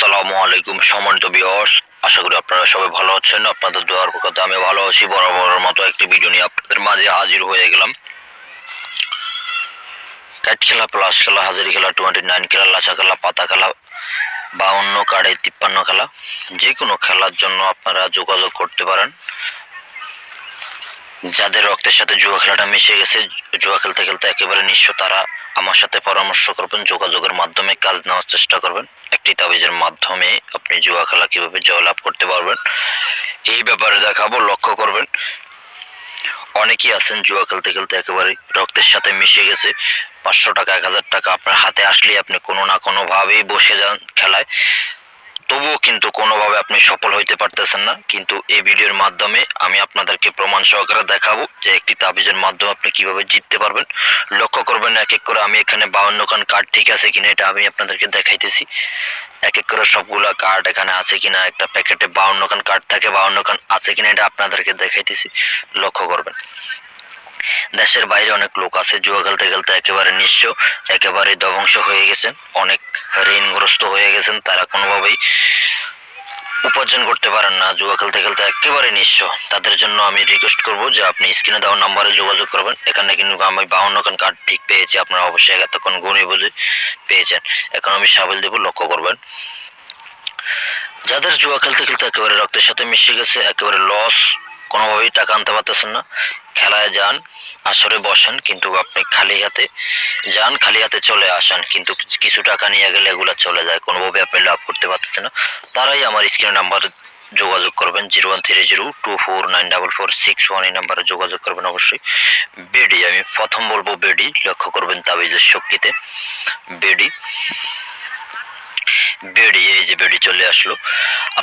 আসসালামু আলাইকুম সম্মানিত বিয়স আশা করি আপনারা সবাই ভালো আছেন। আপনাদের দোয়ার কথা আমি ভালো আছি। বরাবরের মতো একটি ভিডিও নিয়ে আপনাদের মাঝে হাজির হয়ে গেলাম। ক্যাট খেলা প্লাস খেলা, হাজারি খেলা টোয়েন্টি নাইন খেলা লাচা খেলা, পাতা খেলা, বাউন্ন কাড়ে, তিপ্পান্ন খেলা। যে কোনো খেলার জন্য আপনারা যোগাযোগ করতে পারেন। যাদের রক্তের সাথে জুয়া খেলাটা মিশে গেছে, জুয়া খেলতে খেলতে একেবারে নিঃস্ব তারা আমার সাথে পরামর্শ করবেন, যোগাযোগের মাধ্যমে কাজ নেওয়ার চেষ্টা করবেন। একটি তাবিজের মাধ্যমে আপনি জুয়া খেলা কীভাবে জয়লাভ করতে পারবেন, এই ব্যাপারে দেখাবো, লক্ষ্য করবেন। অনেকেই আছেন জুয়া খেলতে খেলতে একেবারে রক্তের সাথে মিশে গেছে। পাঁচশো টাকা, এক হাজার টাকা আপনার হাতে আসলে আপনি কোনো না কোনোভাবেই বসে যান খেলায়। তবুও কিন্তু কোনোভাবে আপনি সফল হইতে পারতেছেন না। কিন্তু এই ভিডিওর মাধ্যমে আমি আপনাদেরকে প্রমাণ সহকারে দেখাবো যে একটি তাবিজের মাধ্যমে আপনি কীভাবে জিততে পারবেন। লক্ষ্য করবেন এক এক করে আমি এখানে বাউন্ন খান কার্ড ঠিক আছে কিনা এটা আমি আপনাদেরকে দেখাইতেছি। এক এক করে সবগুলা কার্ড এখানে আছে কিনা, একটা প্যাকেটে বাউন্ন খান কার্ড থাকে, বাউন্ন খান আছে কিনা এটা আপনাদেরকে দেখাইতেছি। লক্ষ্য করবেন। দেশের বাইরে অনেক লোক আছে, জুয়া খেলতে খেলতে একেবারে নিঃস্ব, একেবারে দবংশ হয়ে গেছেন অনেক ঋণগ্রস্ত হয়ে গেছেন, তারা কোনোভাবেই উপার্জন করতে পারেন না। জুয়া খেলতে খেলতে একেবারে নিঃস্ব। তাদের জন্য আমি রিকোয়েস্ট করব যে আপনি স্ক্রিনে দেওয়া নাম্বারে যোগাযোগ করবেন। এখানে কিন্তু আমি বাউন্ন খান কার্ড ঠিক পেয়েছি, আপনারা অবশ্যই এতক্ষণ গুণে বুঝে পেয়েছেন। এখন আমি সাবিল দেব, লক্ষ্য করবেন। যাদের জুয়া খেলতে খেলতে একেবারে রক্তের সাথে মিশে গেছে, একেবারে লস কোনোভাবেই টাকা আনতে পারতেছেন না। খেলায় যান, আসরে বসেন, কিন্তু আপনি খালি হাতে যান, খালি হাতে চলে আসেন। কিন্তু কিছু- টাকা নিয়ে গেলে এগুলো চলে যায়, কোনোভাবে আপনি লাভ করতে পারতেছেন না। তারাই আমার স্ক্রিনে নাম্বার যোগাযোগ করবেন, zero one three zero two four nine double four six one এই নাম্বারে যোগাযোগ করবেন অবশ্যই। বেডি, আমি প্রথম বলব বেডি, লক্ষ্য করবেন তাবিজের শক্তিতে। বেডি বেডি, এই যে বেডি চলে আসলো।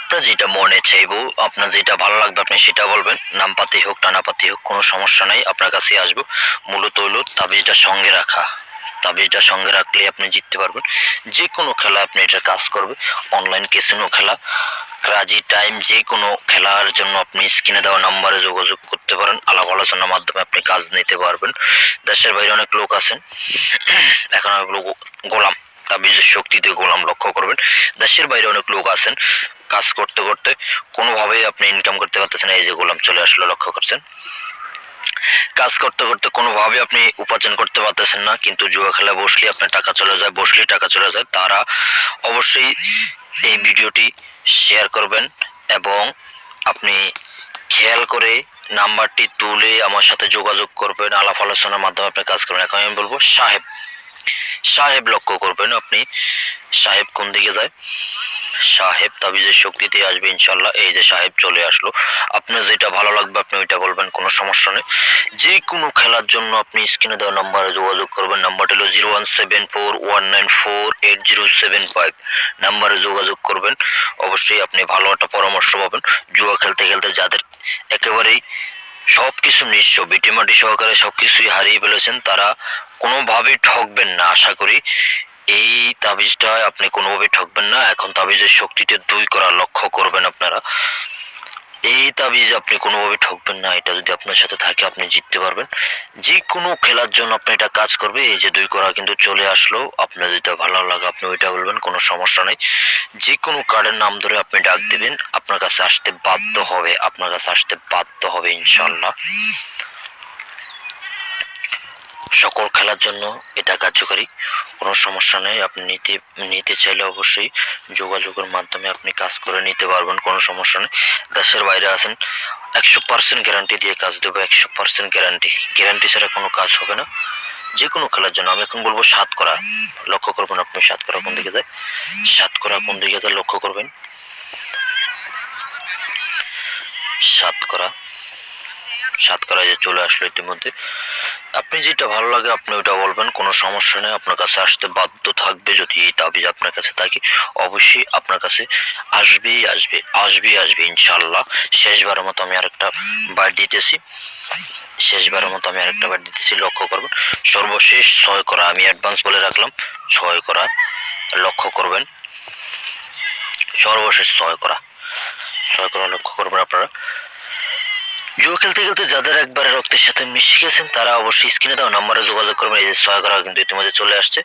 আপনার যেটা মনে চাইব, আপনার যেটা ভালো লাগবে আপনি সেটা বলবেন। নাম পাতি হোক, টানা পাতি হোক, কোনো সমস্যা নাই, আপনার কাছে আসব। মূলত হইল তাবিজটা সঙ্গে রাখা। তাবিজটা সঙ্গে রাখলে আপনি জিততে পারবেন। যে কোনো খেলা আপনি এটা কাজ করবে। অনলাইন কেসিনো খেলা, রাজি টাইম যে কোনো খেলার জন্য আপনি স্ক্রিনে দেওয়া নাম্বারে যোগাযোগ করতে পারেন। আলাপ আলোচনার মাধ্যমে আপনি কাজ নিতে পারবেন। দেশের বাইরে অনেক লোক আছেন। এখন আমি বলব গোলাম। তাবিজের শক্তিতে গোলাম লক্ষ্য করবেন। দেশের বাইরে অনেক লোক আছেন, কাজ করতে করতে কোনোভাবেই আপনি ইনকাম করতে পারতেছেন এই যে গোলাম চলে আসলো লক্ষ্য করছেন। কাজ করতে করতে কোনোভাবে আপনি উপার্জন করতে পারতেছেন না, কিন্তু জুয়া খেলা বসলে আপনার টাকা চলে যায় বসলে টাকা চলে যায়। তারা অবশ্যই এই ভিডিওটি শেয়ার করবেন এবং আপনি খেয়াল করে নাম্বারটি তুলে আমার সাথে যোগাযোগ করবেন, আলাপ আলোচনার মাধ্যমে আপনি কাজ করবেন। এখন আমি বলব সাহেব। সাহেব লক্ষ্য করবেন আপনি। সাহেব কোন দিকে যায়? সাহেব তাবিজের শক্তিতে আসবে ইনশাল্লাহ এই যে সাহেব চলে আসলো। আপনার যেটা ভালো লাগবে আপনি ওইটা বলবেন, কোনো সমস্যা নেই। যে কোনো খেলার জন্য আপনি স্ক্রিনে দেওয়া নাম্বারে যোগাযোগ করবেন। নাম্বারটা হলো zero one seven four one nine four eight zero seven five. নাম্বারে যোগাযোগ করবেন। অবশ্যই আপনি ভালো একটা পরামর্শ পাবেন। জুয়া খেলতে খেলতে যাদের একেবারেই সব কিছু নিঃস্ব বিটিমাটি সহকারে সব কিছুই হারিয়ে ফেলেছেন। তারা কোনোভাবেই ঠকবেন না, আশা করি। এই তাবিজটা আপনি কোনোভাবেই ঠকবেন না। এখন তাবিজের শক্তিতে দুই করা লক্ষ্য করবেন আপনারা। এই তাবিজ আপনি কোনোভাবে ঠকবেন না, এটা যদি আপনার সাথে থাকে, আপনি জিততে পারবেন। যে কোনো খেলার জন্য আপনি এটা কাজ করবে, এই যে দুই করা কিন্তু চলে আসলো, আপনার যেটা ভালো লাগে, আপনি ওইটা বলবেন, কোনো সমস্যা নেই। যে কোনো কার্ডের নাম ধরে আপনি ডাক দেবেন, আপনার কাছে আসতে বাধ্য হবে, আপনার কাছে আসতে বাধ্য হবে, ইনশাল্লাহ। সকল খেলার জন্য এটা কার্যকারী। কোনো সমস্যা নেই। আপনি নিতে নিতে চাইলে অবশ্যই যোগাযোগের মাধ্যমে আপনি কাজ করে নিতে পারবেন, কোনো সমস্যা নেই। দেশের বাইরে আছেন, একশো পার্সেন্ট গ্যারান্টি দিয়ে কাজ দেবো, একশো পার্সেন্ট গ্যারান্টি গ্যারান্টি ছাড়া কোনো কাজ হবে না। যে কোনো খেলার জন্য। আমি এখন বলব সাত করা। লক্ষ্য করবেন আপনি সাত করা কোন দিকে যায়। সাত করা কোন দিকে যায় লক্ষ্য করবেন। সাত করা। সাত করা যে চলে আসলো ইতিমধ্যে। আপনি যেটা ভালো লাগে আপনি ওটা বলবেন, কোনো সমস্যা নেই, আপনার কাছে আসতে বাধ্য থাকবে যদি এই তাবিজ আপনার কাছে থাকে, অবশ্যই আপনার কাছে আসবেই আসবে আসবেই আসবে ইনশাল্লাহ শেষবারের মতো আমি আরেকটা বার দিতেছি, শেষবারের মতো আমি আরেকটা বার দিতেছি, লক্ষ্য করবেন, সর্বশেষ ছয় করা, আমি অ্যাডভান্স বলে রাখলাম, ছয় করা, লক্ষ্য করবেন, সর্বশেষ ছয় করা ছয় করা লক্ষ্য করবেন আপনারা। জুয়া খেলতে খেলতে যাদের একবারে রক্তের সাথে মিশে গেছেন, তারা অবশ্যই স্ক্রিনে দেওয়া নাম্বারে যোগাযোগ করবেন, এই যে ছয় করা কিন্তু ইতিমধ্যে চলে আসছে।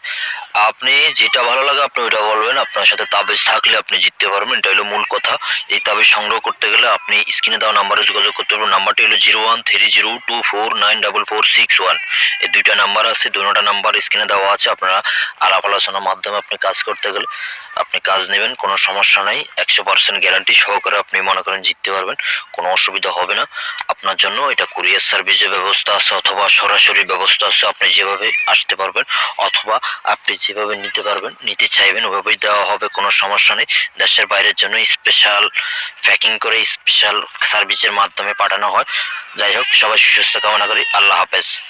আপনি যেটা ভালো লাগে, আপনি ওইটা বলবেন। আপনার সাথে তাবিজ থাকলে আপনি জিততে পারবেন, এটা হলো মূল কথা। এই তাবিজ সংগ্রহ করতে গেলে আপনি স্ক্রিনে দেওয়া নাম্বারে যোগাযোগ করতে পারবেন। নাম্বারটি হলো zero one three zero two four nine double four six one. এই দুইটা নাম্বার আছে দুটোটা নাম্বার স্ক্রিনে দেওয়া আছে। আপনারা আলাপ আলোচনার মাধ্যমে আপনি কাজ করতে গেলে আপনি কাজ নেবেন, কোনো সমস্যা নাই। একশো পার্সেন্ট গ্যারান্টি সহকারে আপনি মনে করেন জিততে পারবেন, কোনো অসুবিধা হবে না। আপনার জন্য এটা কুরিয়ার সার্ভিসের ব্যবস্থা আছে অথবা সরাসরি ব্যবস্থা আছে, আপনি যেভাবে আসতে পারবেন অথবা আপনি যেভাবে নিতে পারবেন, নিতে চাইবেন, ওভাবেই দেওয়া হবে, কোনো সমস্যা নেই। দেশের বাইরের জন্য স্পেশাল প্যাকিং করে স্পেশাল সার্ভিসের মাধ্যমে পাঠানো হয়। যাই হোক, সবাই সুস্বাস্থ্য কামনা করি। আল্লাহ হাফেজ।